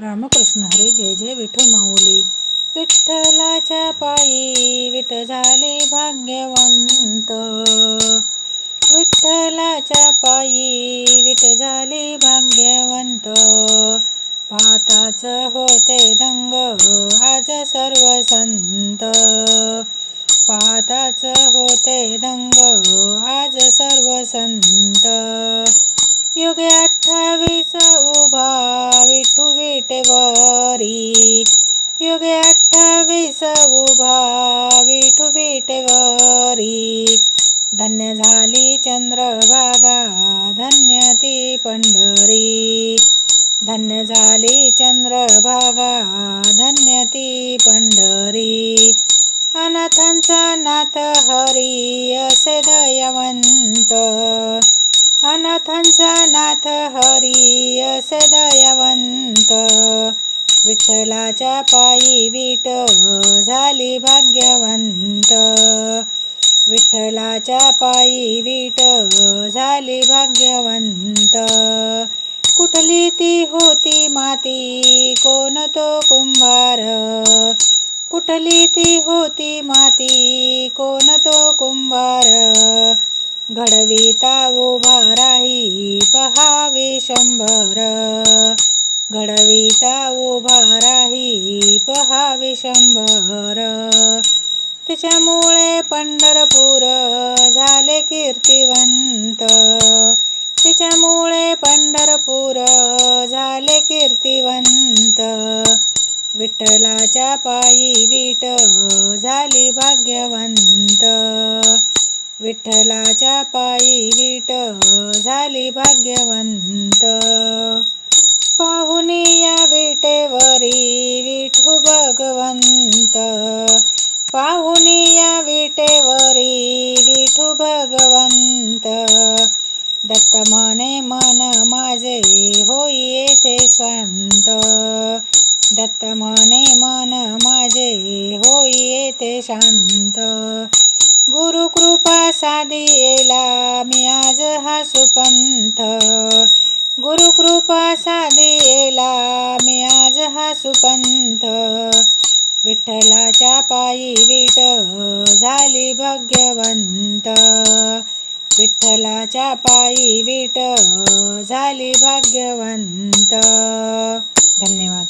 रामकृष्ण हरे जय जय विठू माऊली. विठ्ठलाच्या पायी विठ झाले भाग्यवंत. विठ्ठलाच्या पायी विठ झाले भाग्यवंत. पाताच होते दंग आज सर्व संत. पाहताच होते दंग आज सर्व संत. युगे अठ्ठावीस उभा विठू विटेवरी युगे अठ्ठावीस उभा विठू विटेवरी धन्य झाली चंद्रभागा धन्य ती पंढरी. धन्य झाली चंद्रभागा धन्य ती पंढरी. अनाथांचा नाथ हरी असे दयावंत. हरी सदयवंत दयावंत विठ्ठलाच्या पायी विट झाली भाग्यवंत. विठ्ठलाच्या पायी विट झाली भाग्यवंत. कुठली ती होती माती? कोण तो कुंभार? कुठली ती होती माती? कोण तो कुंभार? घडविता उभा राही पहावे शंभर. घडविता उभा राही पहावे शंभर. त्याच्यामुळे पंढरपूर झाले कीर्तिवंत. त्याच्यामुळे पंढरपूर झाले कीर्तिवंत. विठ्ठलाच्या पायी विट झाली भाग्यवंत. विठ्ठलाच्या पायी विट झाली भाग्यवंत. पाहुनी या विटेवरी विठू भगवंत. पाहुनी या विटेवरी विठू भगवंत. दत्त मने मन माझे होई येथे शांत. दत्त मने मन माझे होई येथे शांत. गुरुकृपा साधी येला मी आज हा सुपंथ. गुरुकृपा साधी येला मी आज हा सुपंथ. विठ्ठलाच्या पायी विट झाली भाग्यवंत. विठ्ठलाच्या पायी विट झाली भाग्यवंत. धन्यवाद.